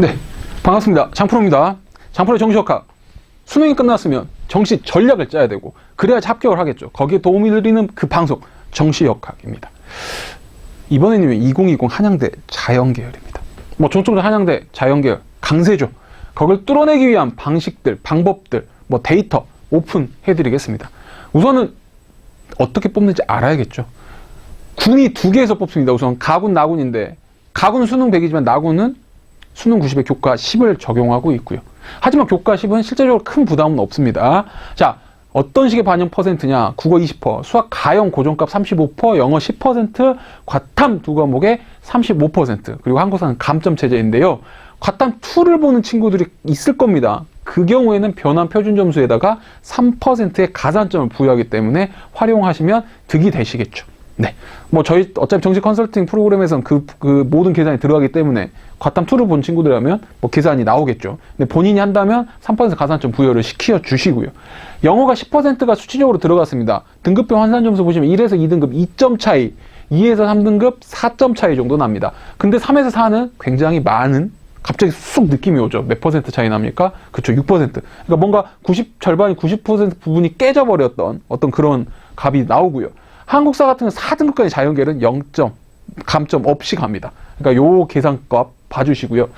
네, 반갑습니다. 장프로입니다. 장프로의 정시역학. 수능이 끝났으면 정시 전략을 짜야 되고 그래야지 합격을 하겠죠. 거기에 도움이 드리는 그 방송 정시역학입니다. 이번에는 2020 한양대 자연계열입니다. 뭐 종종 한양대 자연계열 강세죠. 거길 뚫어내기 위한 방식들, 방법들, 뭐 데이터 오픈해드리겠습니다. 우선은 어떻게 뽑는지 알아야겠죠. 군이 두 개에서 뽑습니다. 우선 가군, 나군인데 가군 수능 100이지만 나군은 수능 90에 교과 10을 적용하고 있고요. 하지만 교과 10은 실제적으로 큰 부담은 없습니다. 자, 어떤 식의 반영 퍼센트냐? 국어 20%, 수학 가형 고정값 35%, 영어 10%, 과탐 두 과목에 35%, 그리고 한국사는 감점 체제인데요. 과탐 2를 보는 친구들이 있을 겁니다. 그 경우에는 변환 표준 점수에다가 3%의 가산점을 부여하기 때문에 활용하시면 득이 되시겠죠. 네. 뭐 저희 어차피 정식 컨설팅 프로그램에서는 그, 그 모든 계산이 들어가기 때문에 과탐 2를 본 친구들이라면 뭐 계산이 나오겠죠. 근데 본인이 한다면 3% 가산점 부여를 시켜 주시고요. 영어가 10%가 수치적으로 들어갔습니다. 등급별 환산 점수 보시면 1에서 2등급 2점 차이, 2에서 3등급 4점 차이 정도 납니다. 근데 3에서 4는 굉장히 많은 갑자기 쑥 느낌이 오죠. 몇 퍼센트 차이 납니까? 그쵸, 6%. 그러니까 뭔가 90, 절반이 90% 부분이 깨져버렸던 어떤 그런 값이 나오고요. 한국사 같은 경우는 4등급까지 자연계열은 0점, 감점 없이 갑니다. 그러니까 요 계산값 봐주시고요.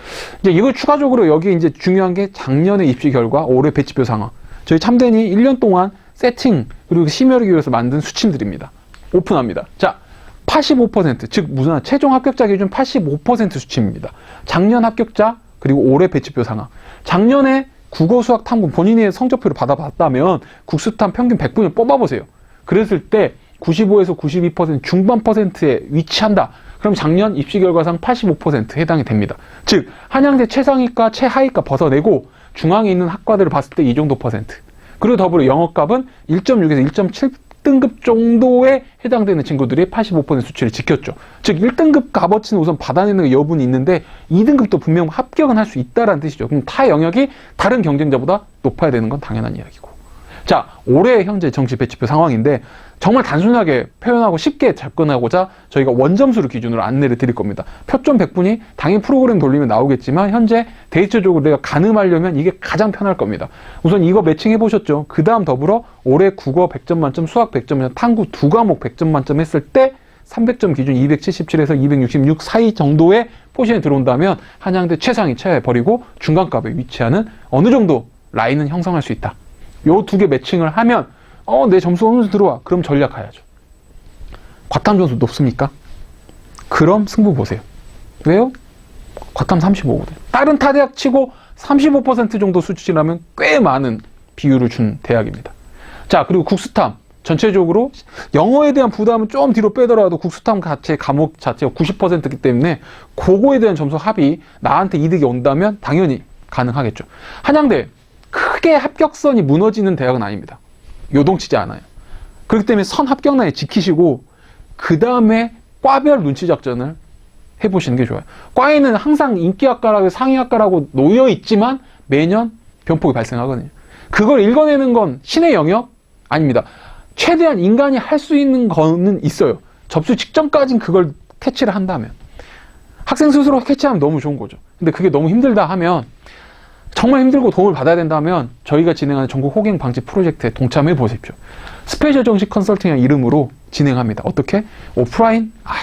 이제 이걸 추가적으로 여기 이제 중요한 게 작년의 입시 결과, 올해 배치표 상황. 저희 참대니 1년 동안 세팅, 그리고 심혈을 기울여서 만든 수침들입니다. 오픈합니다. 자, 85%, 즉, 무슨, 최종 합격자 기준 85% 수치입니다. 작년 합격자, 그리고 올해 배치표 상황. 작년에 국어, 수학, 탐구 본인의 성적표를 받아봤다면 국수탐 평균 100분을 뽑아보세요. 그랬을 때 95에서 92% 중반 퍼센트에 위치한다. 그럼 작년 입시 결과상 85% 해당이 됩니다. 즉, 한양대 최상위과, 최하위과 벗어내고 중앙에 있는 학과들을 봤을 때 이 정도 퍼센트. 그리고 더불어 영어값은 1.6에서 1.7 등급 정도에 해당되는 친구들이 85% 수치를 지켰죠. 즉 1등급 값어치는 우선 받아내는 여분이 있는데 2등급도 분명 합격은 할 수 있다라는 뜻이죠. 그럼 타 영역이 다른 경쟁자보다 높아야 되는 건 당연한 이야기고. 자, 올해 현재 정시 배치표 상황인데 정말 단순하게 표현하고 쉽게 접근하고자 저희가 원점수를 기준으로 안내를 드릴 겁니다. 표점 100분이 당연히 프로그램 돌리면 나오겠지만 현재 데이터적으로 내가 가늠하려면 이게 가장 편할 겁니다. 우선 이거 매칭해 보셨죠? 그 다음 더불어 올해 국어 100점 만점, 수학 100점 만점, 탐구 두 과목 100점 만점 했을 때 300점 기준 277에서 266 사이 정도의 포션이 들어온다면 한양대 최상위 최하에 버리고 중간값에 위치하는 어느 정도 라인은 형성할 수 있다. 요 두 개 매칭을 하면 어, 내 점수 어느 정도 들어와. 그럼 전략 가야죠. 과탐 점수 높습니까? 그럼 승부 보세요. 왜요? 과탐 35거든. 다른 타 대학 치고 35% 정도 수치라면 꽤 많은 비율을 준 대학입니다. 자, 그리고 국수탐. 전체적으로 영어에 대한 부담은 좀 뒤로 빼더라도 국수탐 자체 과목 자체가 90%이기 때문에 그거에 대한 점수 합이 나한테 이득이 온다면 당연히 가능하겠죠. 한양대 크게 합격선이 무너지는 대학은 아닙니다. 요동치지 않아요. 그렇기 때문에 선 합격 라인 지키시고 그 다음에 과별 눈치 작전을 해보시는 게 좋아요. 과에는 항상 인기학과라고 상위학과라고 놓여 있지만 매년 변폭이 발생하거든요. 그걸 읽어내는 건 신의 영역 아닙니다. 최대한 인간이 할 수 있는 거는 있어요. 접수 직전까진 그걸 캐치를 한다면 학생 스스로 캐치하면 너무 좋은 거죠. 근데 그게 너무 힘들다 하면 정말 힘들고 도움을 받아야 된다면 저희가 진행하는 전국 호갱 방지 프로젝트에 동참해 보십시오. 스페셜 정식 컨설팅이라는 이름으로 진행합니다. 어떻게? 오프라인? 아,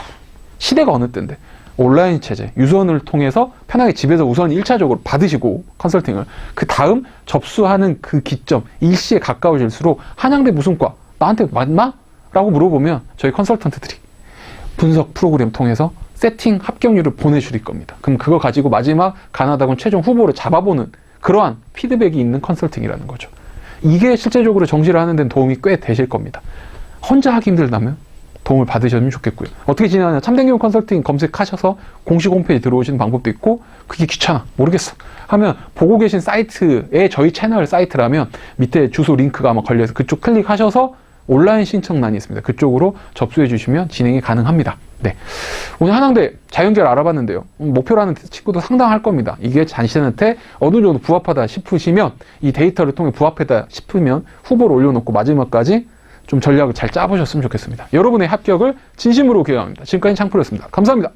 시대가 어느 때인데. 온라인 체제, 유선을 통해서 편하게 집에서 우선 1차적으로 받으시고 컨설팅을 그 다음 접수하는 그 기점, 일시에 가까워질수록 한양대 무슨 과? 나한테 맞나? 라고 물어보면 저희 컨설턴트들이 분석 프로그램 통해서 세팅 합격률을 보내주실 겁니다. 그럼 그거 가지고 마지막 가나다군 최종 후보를 잡아보는 그러한 피드백이 있는 컨설팅이라는 거죠. 이게 실제적으로 정시를 하는 데는 도움이 꽤 되실 겁니다. 혼자 하기 힘들다면 도움을 받으셨으면 좋겠고요. 어떻게 진행하냐. 참된교육 컨설팅 검색하셔서 공식 홈페이지 들어오시는 방법도 있고 그게 귀찮아. 모르겠어. 하면 보고 계신 사이트에 저희 채널 사이트라면 밑에 주소 링크가 아마 걸려서 그쪽 클릭하셔서 온라인 신청란이 있습니다. 그쪽으로 접수해 주시면 진행이 가능합니다. 네. 오늘 한양대 자연계열 알아봤는데요. 음, 목표라는 친구도 상당할 겁니다. 이게 자신한테 어느 정도 부합하다 싶으시면 이 데이터를 통해 부합하다 싶으면 후보를 올려놓고 마지막까지 좀 전략을 잘 짜보셨으면 좋겠습니다. 여러분의 합격을 진심으로 기원합니다. 지금까지 창프로였습니다. 감사합니다.